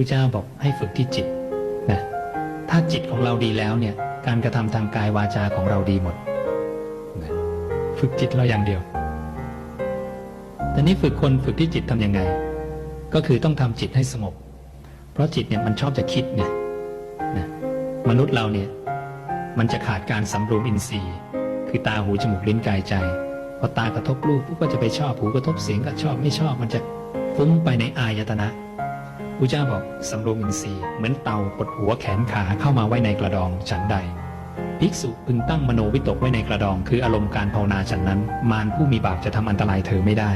ระเจ้าบอกให้ฝึกที่จิตนะถ้าจิตของเราดีแล้วเนี่ยการกระทำทางกายวาจาของเราดีหมดนะฝึกจิตเราอย่างเดียวแต่นี้ฝึกคนฝึกที่จิตทำยังไง ก็คือต้องทำจิตให้สงบ เพราะจิตเนี่ยมันชอบจะคิดเนี่ยนะมนุษย์เราเนี่ยมันจะขาดการสำรวมอินทรีย์ คือตาหูจมูกลิ้นกายใจพอตากระทบรูปก็จะไปชอบหูกระทบเสียงก็ชอบไม่ชอบมันจะฟุ้งไปในอายตนะ พระเจ้าบอกสำรวมอินทรีย์เหมือนเตากดหัวแขนขาเข้ามาไว้ในกระดองฉันใด ภิกษุพึงตั้งมโนวิตกไว้ในกระดอง คืออารมณ์การภาวนาฉันนั้น มารผู้มีบาปจะทำอันตรายเธอไม่ได้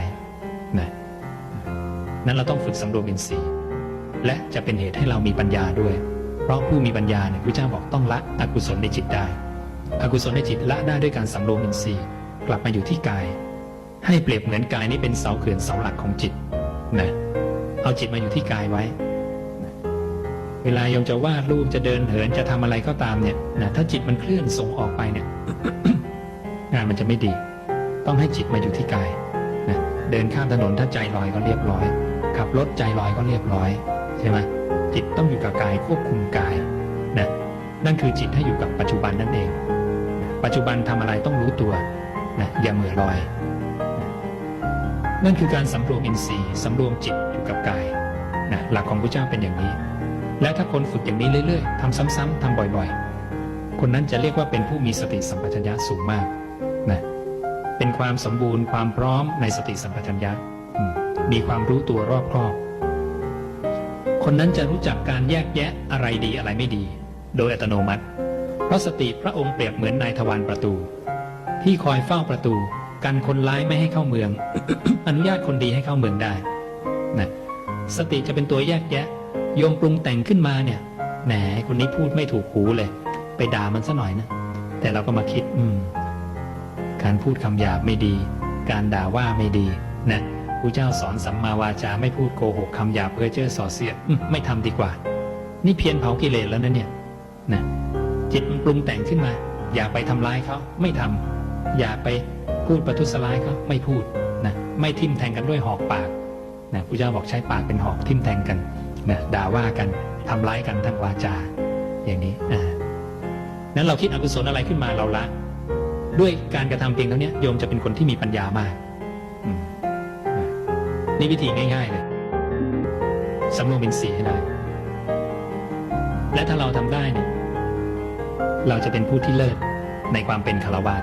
นะนั้นเราต้องฝึกสำรวมอินทรีย์ และจะเป็นเหตุให้เรามีปัญญาด้วย เพราะผู้มีปัญญาเนี่ยพระเจ้าบอกต้องละอกุศลในจิตได้ อกุศลในจิตละได้ด้วยการสำรวมอินทรีย์ กลับมาอยู่ที่กาย ให้เปรียบเหมือนกายนี้เป็นเสาเขื่อนเสาหลักของจิตนะ เอาจิตมาอยู่ที่กายไว้ เวลาโยมจะวาดรูปจะเดินเหินจะทำอะไรก็ตามเนี่ยนะถ้าจิตมันเคลื่อนส่งออกไปเนี่ย งานมันจะไม่ดี ต้องให้จิตมาอยู่ที่กายนะเดินข้ามถนนถ้าใจลอยก็เรียบร้อย ขับรถใจลอยก็เรียบร้อยใช่ไหมจิตต้องอยู่กับกายควบคุมกายนะนั่นคือจิตให้อยู่กับปัจจุบันนั่นเอง ปัจจุบันทำอะไรต้องรู้ตัวนะอย่าเหม่อลอย นั่นคือการสำรวมอินทรีย์สำรวมจิตอยู่กับกายนะหลักของพระเจ้าเป็นอย่างนี้ และถ้าคนฝึกอย่างนี้เรื่อยๆทำซ้ำๆทำบ่อยๆ คนนั้นจะเรียกว่าเป็นผู้มีสติสัมปชัญญะสูงมากนะเป็นความสมบูรณ์ความพร้อมในสติสัมปชัญญะมีความรู้ตัวรอบครอบ คนนั้นจะรู้จักการแยกแยะอะไรดีอะไรไม่ดี โดยอัตโนมัติ เพราะสติพระองค์เปรียบเหมือนนายทวารประตู ที่คอยเฝ้าประตู กันคนร้ายไม่ให้เข้าเมือง อนุญาตคนดีให้เข้าเมืองได้นะสติจะเป็นตัวแยกแยะ โยมปรุงแต่งขึ้นมาเนี่ยแหมคนนี้พูดไม่ถูกหูเลย ไปด่ามันซะหน่อยนะ แต่เราก็มาคิดอืมการพูดคำหยาบไม่ดี การด่าว่าไม่ดีนะพระเจ้าสอนสัมมาวาจาไม่พูดโกหกคำหยาบเพื่อเจ้อส่อเสียดไม่ทำดีกว่า นี่เพียนเผากิเลสแล้วนะเนี่ยนะจิตมันปรุงแต่งขึ้นมา อย่าไปทำร้ายเขาไม่ทำ อย่าไปพูดประทุษร้ายเขาไม่พูดนะไม่ทิ่มแทงกันด้วยหอกปากนะพระเจ้าบอกใช้ปากเป็นหอกทิ่มแทงกันนะด่าว่ากันทำร้ายกันทางวาจา อย่างนี้อ่านั้นเราคิดอกุศลอะไรขึ้นมาเราละ ด้วยการกระทำเพียงเท่านี้โยมจะเป็นคนที่มีปัญญามากนี่วิธีง่ายๆเลยสำรวมเป็นสีให้ได้ และถ้าเราทำได้เนี่ยเราจะเป็นผู้ที่เลิศในความเป็นคารวาส